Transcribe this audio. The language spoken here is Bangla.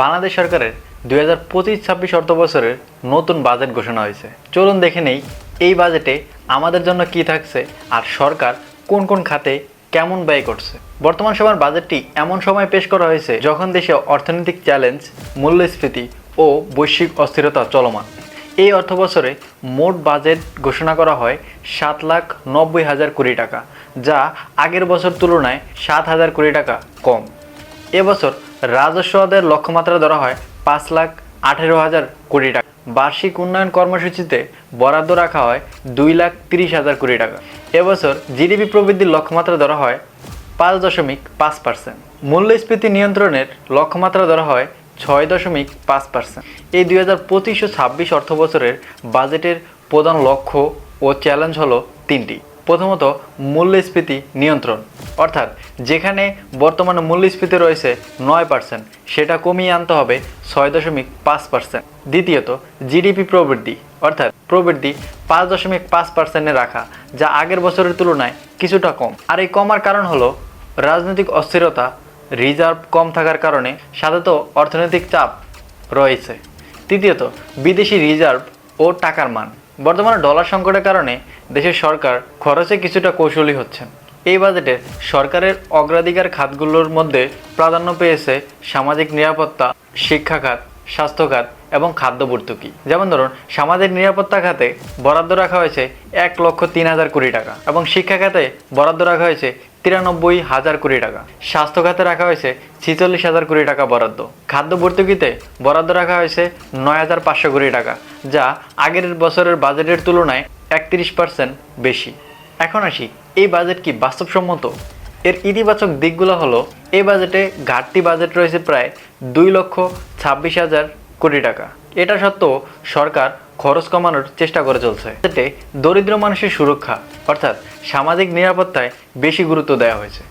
বাংলাদেশ সরকারের দুই হাজার পঁচিশ ছাব্বিশ অর্থ বছরের নতুন বাজেট ঘোষণা হয়েছে। চলুন দেখে নেই এই বাজেটে আমাদের জন্য কি থাকছে আর সরকার কোন কোন খাতে কেমন ব্যয় করছে। বর্তমান সময়ের বাজেটটি এমন সময় পেশ করা হয়েছে যখন দেশে অর্থনৈতিক চ্যালেঞ্জ, মূল্যস্ফীতি ও বৈশ্বিক অস্থিরতা চলমান। এই অর্থ বছরে মোট বাজেট ঘোষণা করা হয় সাত লাখ নব্বই হাজার কোটি টাকা, যা আগের বছর তুলনায় সাত হাজার কোটি টাকা কম। এবছর রাজস্ব আদায়ের লক্ষ্যমাত্রা ধরা হয় পাঁচ লাখ আঠেরো হাজার কোটি টাকা। বার্ষিক উন্নয়ন কর্মসূচিতে বরাদ্দ রাখা হয় দুই লাখ তিরিশ হাজার কোটি টাকা। এবছর জিডিপি প্রবৃদ্ধির লক্ষ্যমাত্রা ধরা হয় পাঁচ দশমিক পাঁচ পার্সেন্ট। মূল্যস্ফীতি নিয়ন্ত্রণের লক্ষ্যমাত্রা ধরা হয় ছয় দশমিক পাঁচ পার্সেন্ট। এই দুই হাজার পঁচিশ ও ছাব্বিশ অর্থ বছরের বাজেটের প্রধান লক্ষ্য ও চ্যালেঞ্জ হলো তিনটি। প্রথমত, মূল্যস্ফীতি নিয়ন্ত্রণ। অর্থাৎ যেখানে বর্তমানে মূল্যস্ফীতি রয়েছে নয় পার্সেন্ট সেটা কমিয়ে আনতে হবে ছয় দশমিক পাঁচ পার্সেন্ট দ্বিতীয়ত জিডিপি প্রবৃদ্ধি, অর্থাৎ প্রবৃদ্ধি পাঁচ দশমিক পাঁচ পার্সেন্টে রাখা, যা আগের বছরের তুলনায় কিছুটা কম। আর এই কমার কারণ হলো রাজনৈতিক অস্থিরতা, রিজার্ভ কম থাকার কারণে সাধারণত অর্থনৈতিক চাপ রয়েছে। তৃতীয়ত, বিদেশি রিজার্ভ ও টাকার মান। বর্তমানে ডলার সংকটের কারণে দেশের সরকার খরচে কিছুটা কৌশলী হচ্ছেন। এই বাজেটে সরকারের অগ্রাধিকার খাতগুলোর মধ্যে প্রাধান্য পেয়েছে সামাজিক নিরাপত্তা শিক্ষা খাত স্বাস্থ্য খাত এবং খাদ্য ভর্তুকি। যেমন ধরুন, সামাজিক নিরাপত্তা খাতে বরাদ্দ রাখা হয়েছে এক লক্ষ তিন হাজার কোটি টাকা এবং শিক্ষা খাতে বরাদ্দ রাখা হয়েছে তিরানব্বই হাজার কোটি টাকা। স্বাস্থ্য খাতে রাখা হয়েছে ছিচল্লিশ হাজার কোটি টাকা বরাদ্দ। খাদ্য ভর্তুকিতে বরাদ্দ রাখা হয়েছে নয় হাজার পাঁচশো কোটি টাকা, যা আগের বছরের বাজেটের তুলনায় একত্রিশ পার্সেন্ট বেশি। এখন আসি এই বাজেট কি বাস্তবসম্মত? এর ইতিবাচক দিকগুলো হলো, এই বাজেটে ঘাটতি বাজেট রয়েছে প্রায় দুই লক্ষ ছাব্বিশ হাজার কোটি টাকা। এটা সত্ত্বেও সরকার খরচ কমানোর চেষ্টা করে চলছে। এতে দরিদ্র মানুষের সুরক্ষা, অর্থাৎ সামাজিক নিরাপত্তায় বেশি গুরুত্ব দেওয়া হয়েছে।